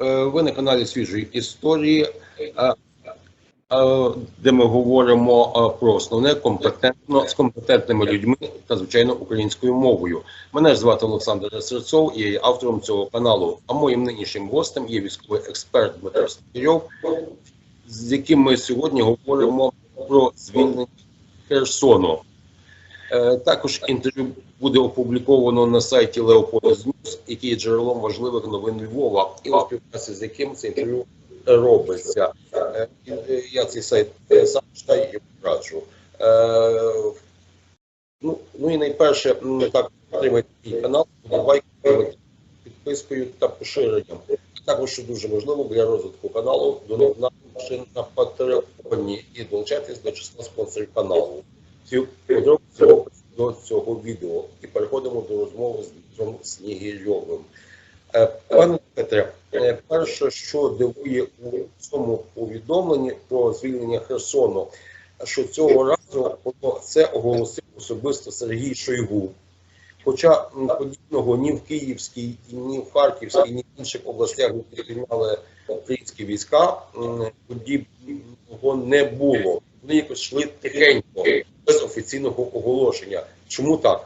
Е, Ви на каналі свіжої історії, е, е, де ми говоримо про основне компетентно з компетентними людьми та звичайно українською мовою. Мене ж звати Олександр Серцов, і я є автором цього каналу. А моїм нинішнім гостем є військовий експерт Дмитро Стірьов, з яким ми сьогодні говоримо про звільнення Херсону. Також інтерв'ю буде опубліковано на сайті Leopold News, який є джерелом важливих новин Львова, і у співпраці з яким це інтерв'ю робиться. Е, е, Я цей сайт е, сам читаю і раджу. Ну, ну і найперше, так підтримайте мій канал, подобайкою, підпискою та поширенням. Також що дуже важливо для розвитку каналу, донативши на Патреоні і долучайтесь до числа спонсорів каналу. Ці подробиці до цього відео. І переходимо до розмови з Дмитром Снігирьовим. Е, Пане Петре, е, перше, що дивує у цьому повідомленні про звільнення Херсону, що цього разу це оголосив особисто Сергій Шойгу. Хоча подібного ні в Київській, ні в Харківській, ні в інших областях, де приймали українські війська, подібного не було. Вони якось йшли тихенько, без офіційного оголошення. Чому так?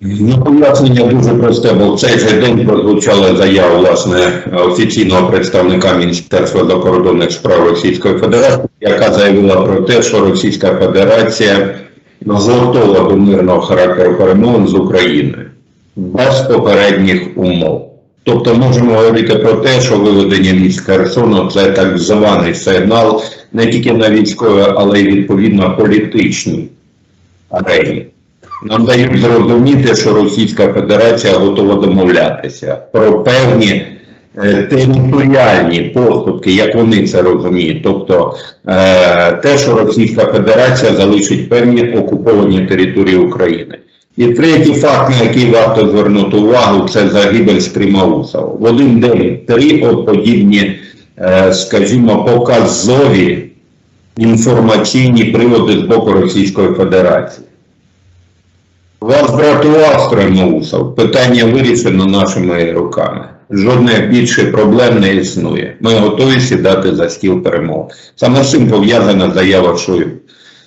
Ну, пояснення дуже просте, бо в цей же день прозвучала заява власне офіційного представника Міністерства закордонних справ Російської Федерації, яка заявила про те, що Російська Федерація готова до мирного характеру перемовин з Україною без попередніх умов. Тобто можемо говорити про те, що виведення військ Херсону це так званий сигнал не тільки на військовій, але й відповідно політичній арені. Нам дають зрозуміти, що Російська Федерація готова домовлятися про певні е, територіальні поступки, як вони це розуміють. Тобто е, те, що Російська Федерація залишить певні окуповані території України. І третій факт, на який варто звернути увагу, це загибель Стримаусова. В один день три подібні, е, скажімо, показові інформаційні приводи з боку Російської Федерації. Вас дратував Стримаусов. Питання вирішено нашими руками. Жодних більше проблем не існує. Ми готові сідати за стіл перемов. Саме з цим пов'язана заява.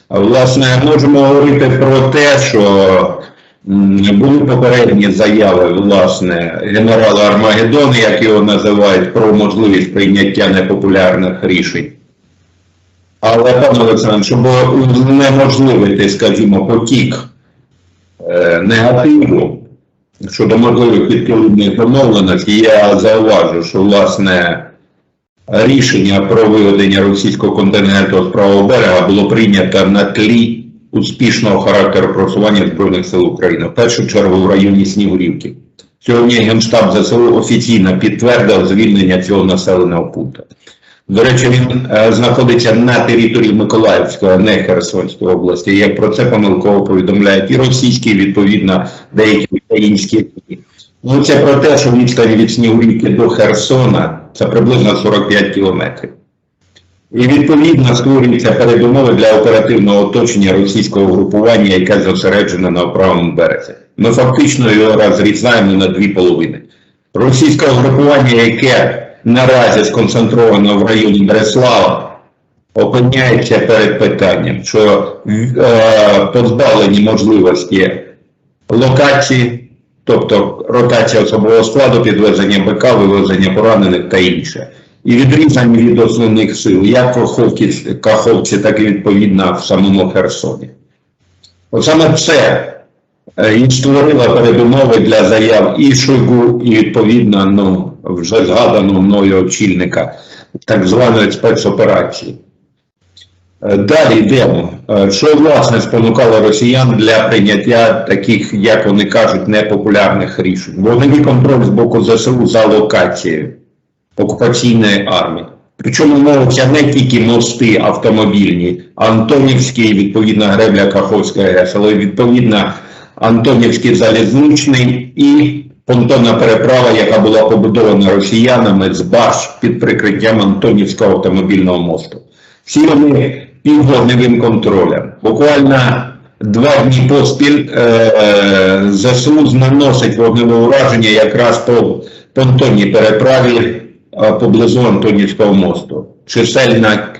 А, Власне, можемо говорити про те, що були попередні заяви власне генерала Армагеддона, як його називають, про можливість прийняття непопулярних рішень. Але, пане Олександр, щоб унеможливити, скажімо, потік е, негативу щодо можливих відповідних домовленостей, я зауважу, що власне рішення про виведення російського контингенту з правого берега було прийнято на тлі успішного характеру просування Збройних сил України, в першу чергу в районі Снігурівки. Сьогодні Генштаб ЗСУ офіційно підтвердив звільнення цього населеного пункту. До речі, він е, знаходиться на території Миколаївської, а не Херсонської області. Як про це помилково повідомляють і російські, і, відповідно, деякі українські. Ну, це про те, що відстань від Снігурівки до Херсона це приблизно 45 кілометрів. І відповідно створюються передумови для оперативного оточення російського групування, яке зосереджене на правому березі. Ми фактично його розрізаємо на дві половини. Російське групування, яке наразі сконцентровано в районі Бреслава, опиняється перед питанням, що е, позбавлені можливості локації, тобто ротація особового складу, підвезення БК, вивезення поранених та інше. І відрізані від основних сил, як в Каховці, так і відповідно в самому Херсоні. От саме це е, і створило передумови для заяв і Шойгу, і відповідно ну, вже згаданого мною очільника так званої спецоперації. Е, Далі йдемо. Е, Що власне спонукало росіян для прийняття таких, як вони кажуть, непопулярних рішень? Вогневий контроль з боку ЗСУ за локацією окупаційної армії. Причому мовиться не тільки мости автомобільні, Антонівський, відповідно, гребля Каховської ГЕС, але відповідно Антонівський залізничний і понтонна переправа, яка була побудована росіянами з баш під прикриттям Антонівського автомобільного мосту. Всі вони під вогневим контролем. Буквально два дні поспіль е, ЗСУ наносить вогневе ураження якраз по понтонній переправі поблизу Антонівського мосту. Чисельна,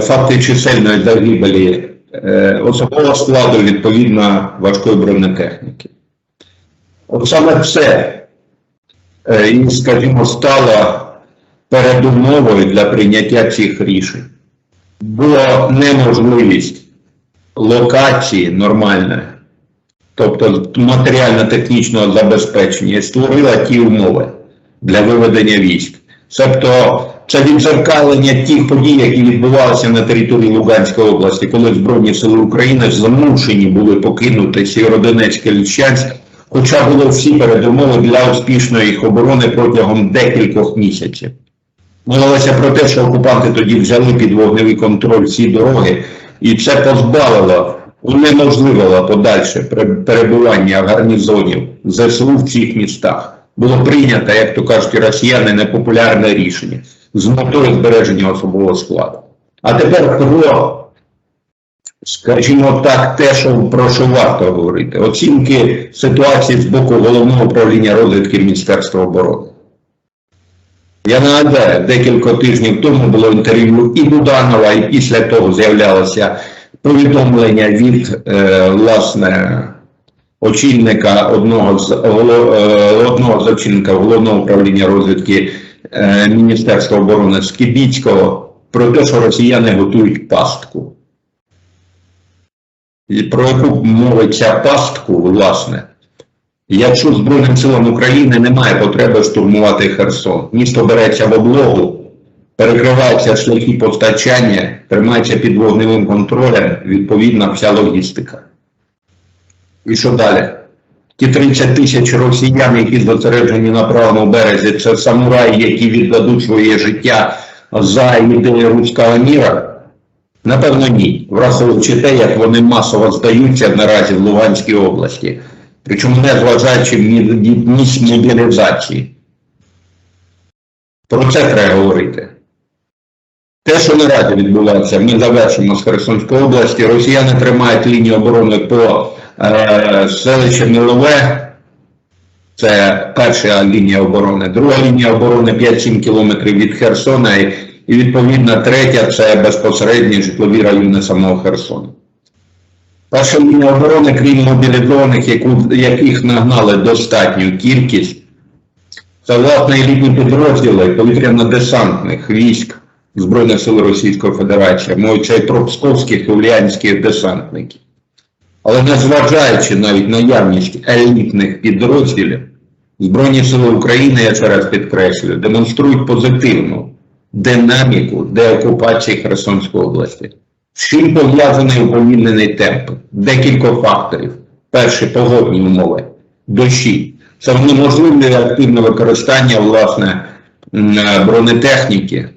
факти чисельної загибелі е, особового складу відповідно важкої бронетехніки. От саме це, е, і, скажімо, стало передумовою для прийняття цих рішень. Була неможливість локації нормальної, тобто матеріально-технічного забезпечення, створила ті умови для виведення військ. Тобто це відзеркалення тих подій, які відбувалися на території Луганської області, коли Збройні сили України змушені були покинути Сєвєродонецьк і Львівськ, хоча були всі передумови для успішної їх оборони протягом декількох місяців. Мовилося про те, що окупанти тоді взяли під вогневий контроль всі дороги, і це позбавило, унеможливило подальше перебування гарнізонів ЗСУ в цих містах. Було прийнято, як то кажуть росіяни, непопулярне рішення з метою збереження особового складу. А тепер про, скажімо так, те, що про що варто говорити. Оцінки ситуації з боку головного управління розвідки Міністерства оборони. Я нагадаю, декілька тижнів тому було інтерв'ю і Буданова, і після того з'являлося повідомлення від е, власне очільника одного з е, одного з очільника головного управління розвідки е, Міністерства оборони Скібіцького про те, що росіяни готують пастку. І про яку мовиться пастку, власне, Якщо Збройним силам України немає потреби штурмувати Херсон, місто береться в облогу, перекриваються шляхи постачання, тримається під вогневим контролем, відповідна вся логістика. І що далі? Ті 30 тисяч росіян, які зосереджені на правому березі, це самураї, які віддадуть своє життя за ідею руського міра? Напевно, ні. Враховуючи те, як вони масово здаються наразі в Луганській області. Причому не зважаючи міць мобілізації. Про це треба говорити. Те, що наразі відбувається, ми завершимо з Херсонської області. Росіяни тримають лінію оборони по е, селищу Мілове. Це перша лінія оборони. Друга лінія оборони 5-7 кілометрів від Херсона. І, відповідно третя це безпосередні житлові райони самого Херсона. Перша лінія оборони, крім мобілізованих, яку, яких нагнали достатню кількість, це власне елітні підрозділи повітряно-десантних військ Збройних сил Російської Федерації, мовиться і про псковських і ульянських десантників. Але незважаючи навіть наявність елітних підрозділів, Збройні сили України, я ще підкреслюю, демонструють позитивну динаміку деокупації Херсонської області. З чим пов'язаний уповільнений темп? Декілька факторів. Перше, погодні умови, дощі. Це неможливе активне використання власне бронетехніки,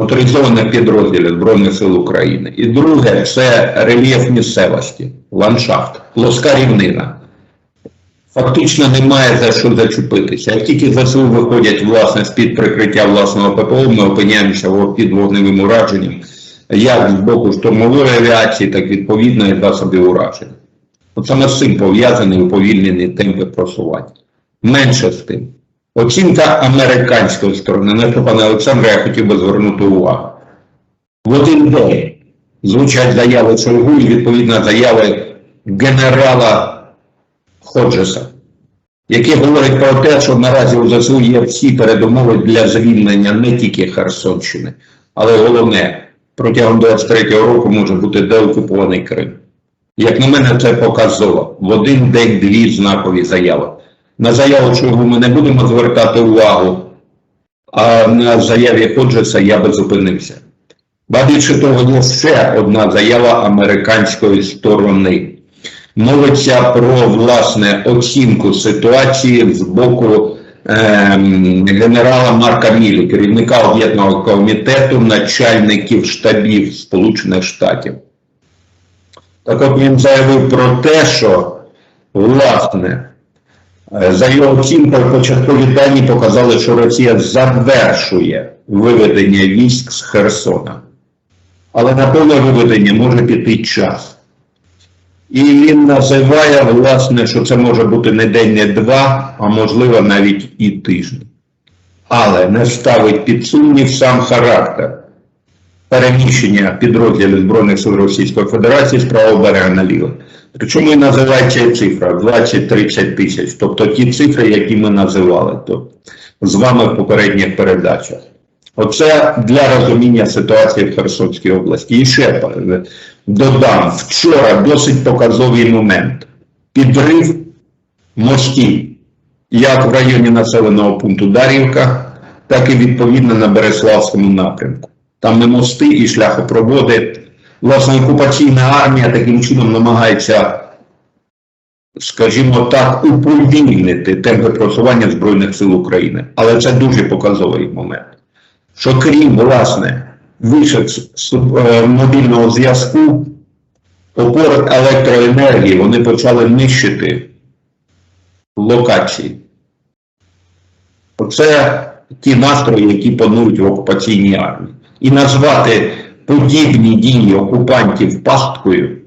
моторизованих підрозділів Збройних сил України. І друге, це рельєф місцевості, ландшафт, плоска рівнина. Фактично немає за що зачепитися. Як тільки ЗСУ виходять власне з-під прикриття власного ППО, ми опиняємося під вогневим ураженням як з боку штурмової авіації, так відповідно і засобів ураження. От саме з цим пов'язані уповільнені темпи просування. Менше з тим. Оцінка американської сторони, на що, пане Олександре, я хотів би звернути увагу. В один день звучать заяви Шойгу і відповідно заяви генерала Ходжеса, який говорить про те, що наразі у ЗСУ є всі передумови для звільнення не тільки Херсонщини, але головне, протягом 23-го року може бути деокупований Крим. Як на мене, це показово. В один день дві знакові заяви. На заяву чого ми не будемо звертати увагу, а на заяві Ходжеса я би зупинився. Ба того, є ще одна заява американської сторони. Мовиться про власне оцінку ситуації з боку ем, генерала Марка Мілі, керівника об'єднаного комітету начальників штабів Сполучених Штатів. Так от він заявив про те, що власне е, за його оцінкою початкові дані показали, що Росія завершує виведення військ з Херсона. Але на повне виведення може піти час. І він називає, власне, що це може бути не день, не два, а можливо навіть і тиждень. Але не ставить під сумнів сам характер переміщення підрозділів Збройних сил Російської Федерації з правого берега на Причому і називається цифра 20-30 тисяч, тобто ті цифри, які ми називали то, з вами в попередніх передачах. Оце для розуміння ситуації в Херсонській області. І ще додам, вчора досить показовий момент. Підрив мостів, як в районі населеного пункту Дарівка, так і відповідно на Береславському напрямку. Там і мости, і шляхопроводи. Власне, окупаційна армія таким чином намагається, скажімо так, уповільнити темпи просування Збройних сил України. Але це дуже показовий момент. Що крім, власне, вишок е, мобільного зв'язку, опор електроенергії вони почали нищити локації. Оце ті настрої, які панують в окупаційній армії. І назвати подібні дії окупантів пасткою,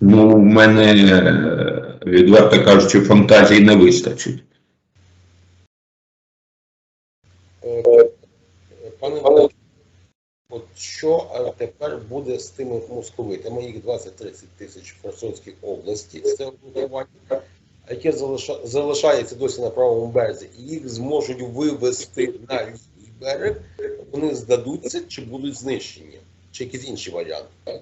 ну, в мене, е, відверто кажучи, фантазії не вистачить. Е, Пане от що тепер буде з тими московитами, їх 20-30 тисяч в Херсонській області, це групування, яке залиша- залишається досі на правому березі, і їх зможуть вивести на берег, вони здадуться чи будуть знищені, чи якісь інші варіанти.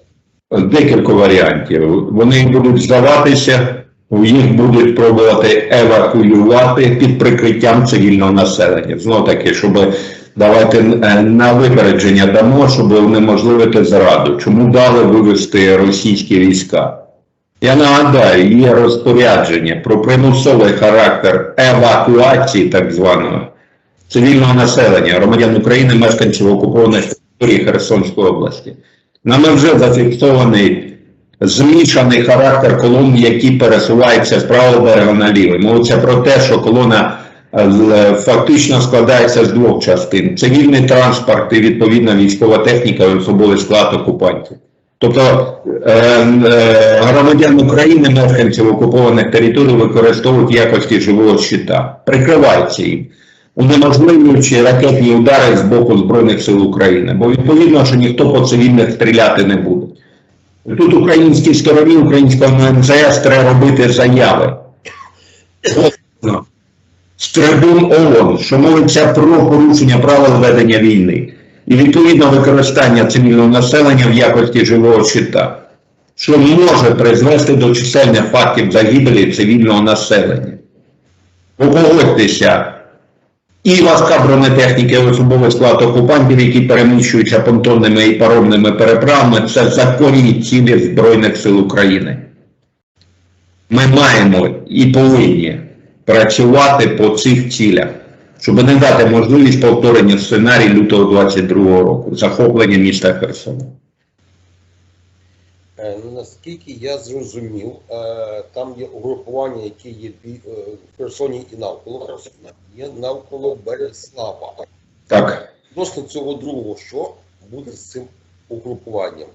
Декілька варіантів. Вони будуть здаватися, їх будуть пробувати евакуювати під прикриттям цивільного населення. Знову таки, щоб давайте е, на випередження дамо, щоб унеможливити зраду. Чому дали вивести російські війська? Я нагадаю, є розпорядження про примусовий характер евакуації так званого цивільного населення, громадян України, мешканців окупованих територій Херсонської області. Нами вже зафіксований змішаний характер колон, які пересуваються з правого берега на лівий. Мовиться про те, що колона е, фактично складається з двох частин: цивільний транспорт і відповідна військова техніка і особовий склад окупантів. Тобто е, е, громадян України, мешканців окупованих територій використовують в якості живого щита, прикриваються їм, унеможливлюючи ракетні удари з боку Збройних сил України, бо відповідно, що ніхто по цивільних стріляти не буде. Тут українській стороні, українському МЗС треба робити заяви. З трибун ООН, що мовиться про порушення правил ведення війни і відповідно використання цивільного населення в якості живого щита, що може призвести до чисельних фактів загибелі цивільного населення. Погодьтеся, і важка бронетехніка і особовий склад окупантів, які переміщуються понтонними і паромними переправами, це законні цілі Збройних сил України. Ми маємо і повинні працювати по цих цілях, щоб не дати можливість повторення сценарію лютого 22 року, захоплення міста Херсона. Е, Наскільки я зрозумів, е, там є угрупування, які є е, в Херсоні і навколо Херсона, є навколо Береслава. Так. Відносно цього другого, що буде з цим угрупуванням?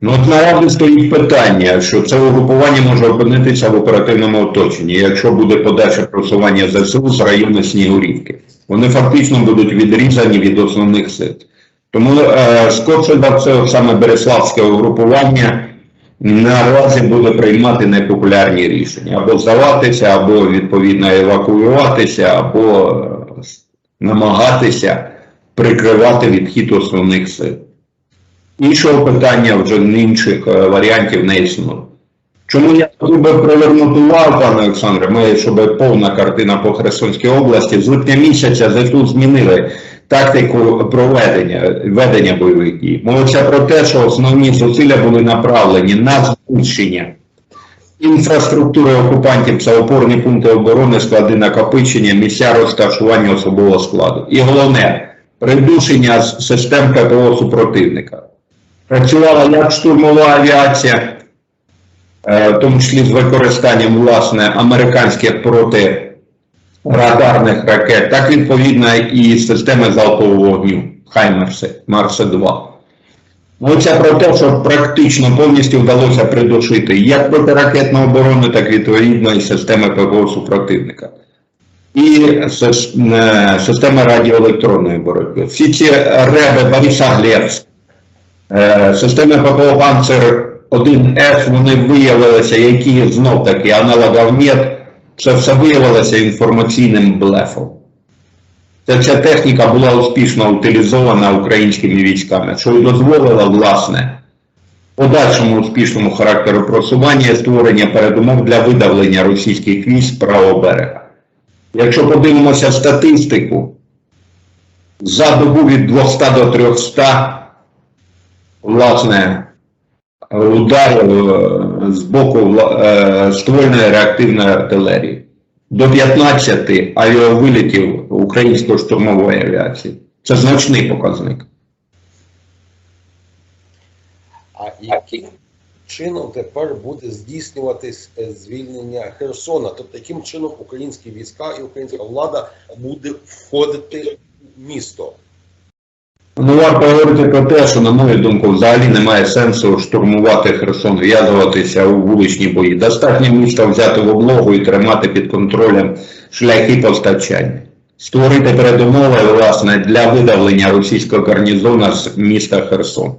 Ну, от наразі стоїть питання, що це угрупування може опинитися в оперативному оточенні, якщо буде подальше просування ЗСУ з району Снігурівки. Вони фактично будуть відрізані від основних сил. Тому е, все, от саме Береславське угрупування наразі буде приймати непопулярні рішення. Або здаватися, або відповідно евакуюватися, або е, намагатися прикривати відхід основних сил. Іншого питання вже інших е, варіантів не існує. Чому я хотів би привернути увагу, пане Олександре, ми, щоб повна картина по Херсонській області, з липня місяця ЗСУ змінили тактику проведення ведення бойових дій. Мовиться про те, що основні зусилля були направлені на знищення інфраструктури окупантів, це опорні пункти оборони, склади накопичення, місця розташування особового складу. І головне придушення систем ППО супротивника. Працювала як штурмова авіація, е, в тому числі з використанням власне американських протирадарних ракет, так відповідно і системи залпового вогню Хаймерси, Марси 2. Ну, про те, що практично повністю вдалося придушити як протиракетну оборону, так відповідно і системи ПВО супротивника. І е, системи радіоелектронної боротьби. Всі ці реби Бориса Глебс, е, системи ППО Панцер 1С, вони виявилися, які знов таки аналогів нет, це все виявилося інформаційним блефом. Ця, ця техніка була успішно утилізована українськими військами, що й дозволило, власне, подальшому успішному характеру просування створення передумов для видавлення російських військ з правого берега. Якщо подивимося статистику, за добу від 200 до 300, власне, ударів е, з боку е, реактивної артилерії до 15 авіавилітів української штурмової авіації. Це значний показник. А яким чином тепер буде здійснюватись е, звільнення Херсона? Тобто, яким чином українські війська і українська влада буде входити в місто? Ну, варто говорити про те, що, на мою думку, взагалі немає сенсу штурмувати Херсон, в'язуватися у вуличні бої. Достатньо міста взяти в облогу і тримати під контролем шляхи постачання. Створити передумови, власне, для видавлення російського гарнізону з міста Херсон.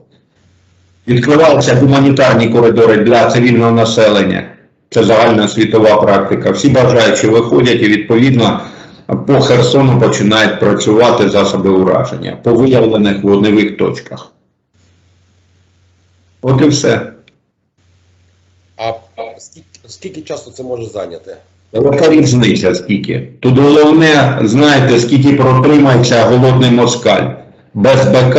Відкриваються гуманітарні коридори для цивільного населення. Це загальна світова практика. Всі бажаючі виходять і відповідно по Херсону починають працювати засоби ураження по виявлених вогневих точках. От і все. А скільки, скільки часу це може зайняти? Яка різниця скільки? Тут головне, знаєте, скільки протримається голодний москаль. Без БК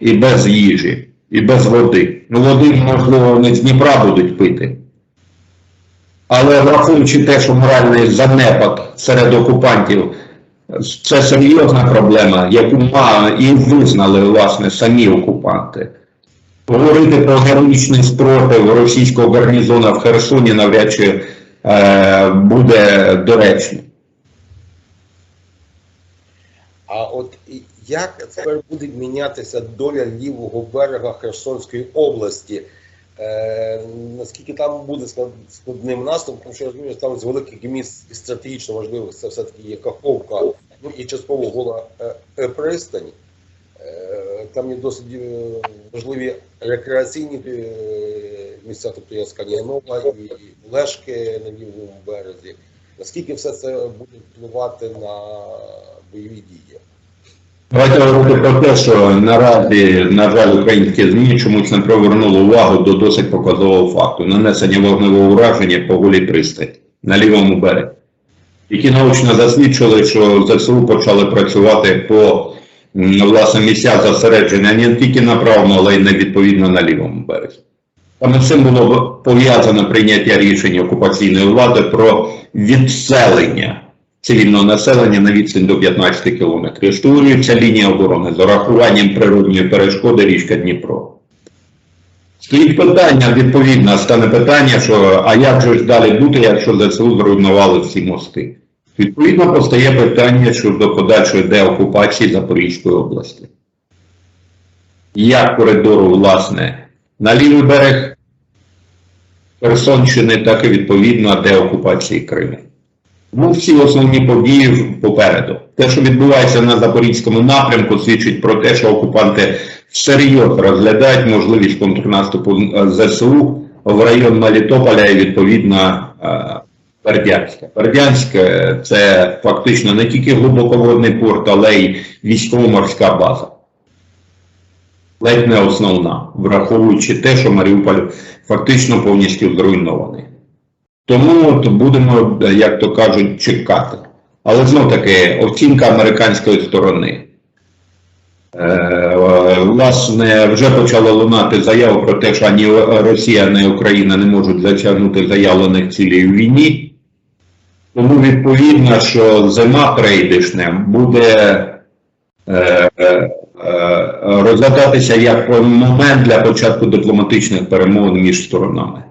і без їжі, і без води. Ну, води, можливо, вони з Дніпра будуть пити. Але враховуючи те, що моральний занепад серед окупантів, це серйозна проблема, яку і визнали, власне, самі окупанти. Говорити про героїчний спротив російського гарнізону в Херсоні навряд чи е, буде доречно. А от як тепер буде мінятися доля лівого берега Херсонської області? Е, наскільки там буде склад- складним наступ, тому що я розумію, там з великих міст і стратегічно важливих це все-таки є Каховка, ну і частково гола е, е, пристань. Е, там є досить е, важливі рекреаційні місця, тобто є Сканянова і Лешки на лівому березі. Наскільки все це буде впливати на бойові дії? Давайте говорити про те, що наразі, на жаль, українські ЗМІ чомусь не привернули увагу до досить показового факту нанесення вогневого ураження по голій пристань на лівому березі. Які научно засвідчили, що ЗСУ почали працювати по власне місцях зосередження не тільки на правому, але й не відповідно на лівому березі. Саме з цим було пов'язано прийняття рішення окупаційної влади про відселення цивільного населення на відстань до 15 кілометрів. Створюється лінія оборони з урахуванням природньої перешкоди річка Дніпро. Стоїть питання, відповідно, стане питання, що а як же ж далі бути, якщо ЗСУ зруйнували всі мости? Відповідно, постає питання щодо подальшої деокупації Запорізької області. Як коридору, власне, на лівий берег Херсонщини, так і відповідно деокупації Криму. Ну, всі основні події попереду. Те, що відбувається на Запорізькому напрямку, свідчить про те, що окупанти всерйоз розглядають можливість контрнаступу е, ЗСУ в район Мелітополя і відповідно е, Бердянська. Бердянське це фактично не тільки глибоководний порт, але й військово-морська база. Ледь не основна, враховуючи те, що Маріуполь фактично повністю зруйнований. Тому от будемо, як то кажуть, чекати. Але знов таки оцінка американської сторони. Е, власне, вже почала лунати заява про те, що ані Росія, ані Україна не можуть затягнути заявлених цілей у війні. Тому відповідно, що зима прийдешня буде е, е, е, розглядатися як момент для початку дипломатичних перемовин між сторонами.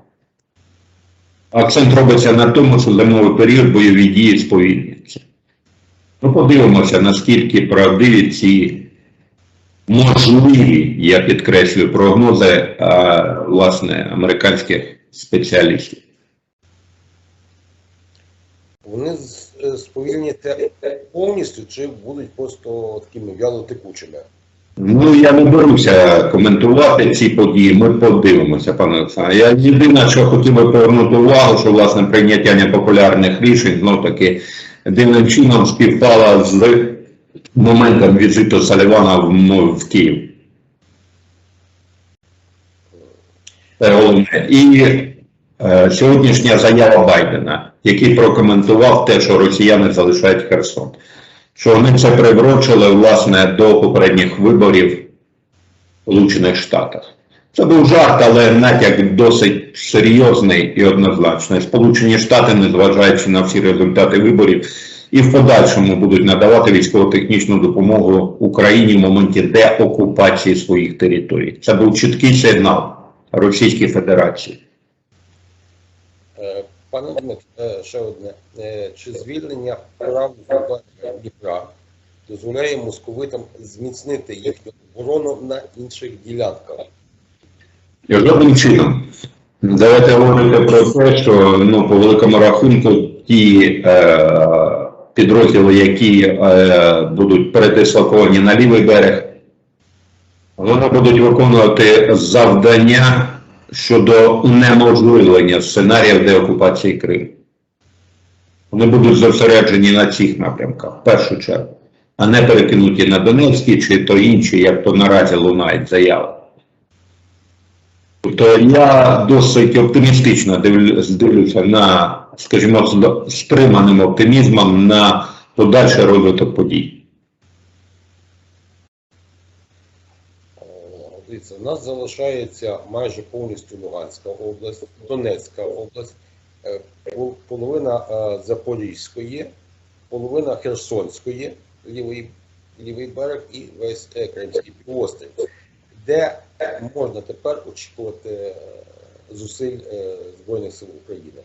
Акцент робиться на тому, що зимовий період бойові дії сповільняться. Ну, подивимося, наскільки правдиві ці можливі, я підкреслюю, прогнози а, власне американських спеціалістів. Вони е, сповільняться повністю чи будуть просто такими вялотекучими? Ну, я не беруся коментувати ці події. Ми подивимося, пане Олександре. Я єдине, що хотів би повернути увагу, що власне прийняття непопулярних рішень знов таки дивним чином співпало з моментом візиту Салівана в, в Київ. Це головне. І е, сьогоднішня заява Байдена, який прокоментував те, що росіяни залишають Херсон що вони це приврочили власне до попередніх виборів в Сполучених Штатах. Це був жарт, але натяк досить серйозний і однозначний. Сполучені Штати, незважаючи на всі результати виборів, і в подальшому будуть надавати військово-технічну допомогу Україні в моменті деокупації своїх територій. Це був чіткий сигнал Російській Федерації. Пане Дмитро, е, ще одне. Е, Чи звільнення прав Дніпра дозволяє московитам зміцнити їхню оборону на інших ділянках? Жодним чином. Давайте говорити про те, що ну, по великому рахунку ті е, підрозділи, які е, будуть передислоковані на лівий берег, вони будуть виконувати завдання щодо унеможливлення сценаріїв деокупації Криму. Вони будуть зосереджені на цих напрямках в першу чергу, а не перекинуті на Донецькі чи то інші, як то наразі лунають заяви. Тобто я досить оптимістично дивлюся на, скажімо, з стриманим оптимізмом на подальший розвиток подій. Е, Дивіться, у нас залишається майже повністю Луганська область, Донецька область, е, половина е, Запорізької, половина Херсонської, лівий, лівий берег і весь е, Кримський півострів, де можна тепер очікувати зусиль Збройних сил України.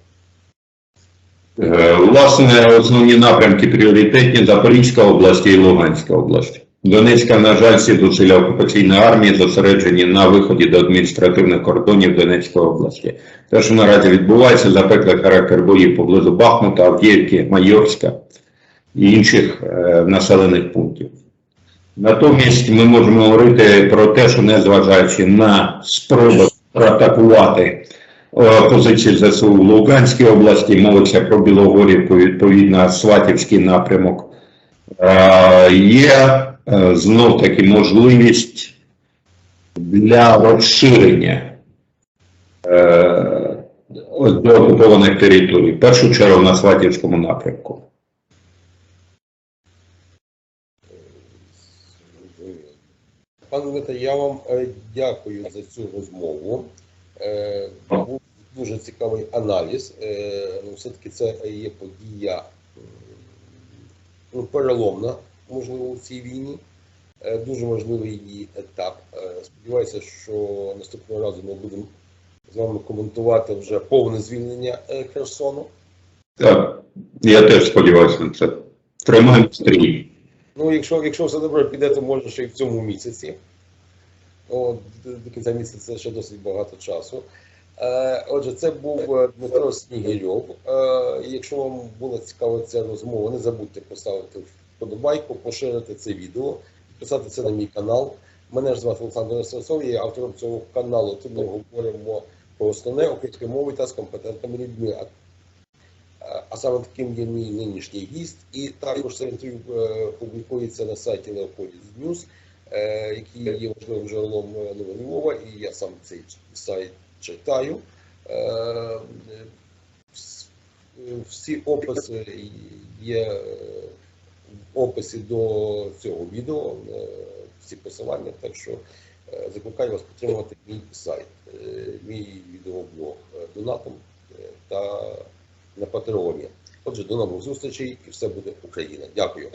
Власне, основні напрямки пріоритетні Запорізька область і Луганська область. Донецька, на жаль, всі зусилля окупаційної армії зосереджені на виході до адміністративних кордонів Донецької області. Те, що наразі відбувається, запеклий характер боїв поблизу Бахмута, Авдіївки, Майорська і інших е, населених пунктів. Натомість ми можемо говорити про те, що незважаючи на спроби проатакувати е, позиції ЗСУ в Луганській області, мовиться про Білогорівку, відповідно, Сватівський напрямок. Е, Є знов таки можливість для розширення е, до окупованих територій, в першу чергу на Сватівському напрямку. Пане Дмитре, я вам е, дякую за цю розмову. Е, Був дуже цікавий аналіз. Е, Ну, все-таки це є подія ну, переломна, можливо, у цій війні. Е, Дуже важливий її етап. Е, Сподіваюся, що наступного разу ми будемо з вами коментувати вже повне звільнення е, Херсону. Так, я теж сподіваюся на це. Тримаємо стрій. Ну, якщо, якщо все добре піде, то може ще й в цьому місяці. От, до кінця місяця ще досить багато часу. Отже, це був Дмитро Снігирьов. Якщо вам була цікава ця розмова, не забудьте поставити вподобайку, поширити це відео, підписатися на мій канал. Мене ж звати Олександр Сосов, я автором цього каналу. Тут ми говоримо про основне українською мовою та з компетентними людьми. А саме таким є мій нинішній гість, і також це інтерв'ю е, публікується на сайті Leopolis News, е, який є важливим джерелом е, новин Львова, і я сам цей сайт читаю. Вс- Всі описи є описі до цього відео, е, всі посилання, так що е, закликаю вас підтримувати мій сайт, е, мій відеоблог донатом та на Патреоні. Отже, до нових зустрічей і все буде Україна. Дякую.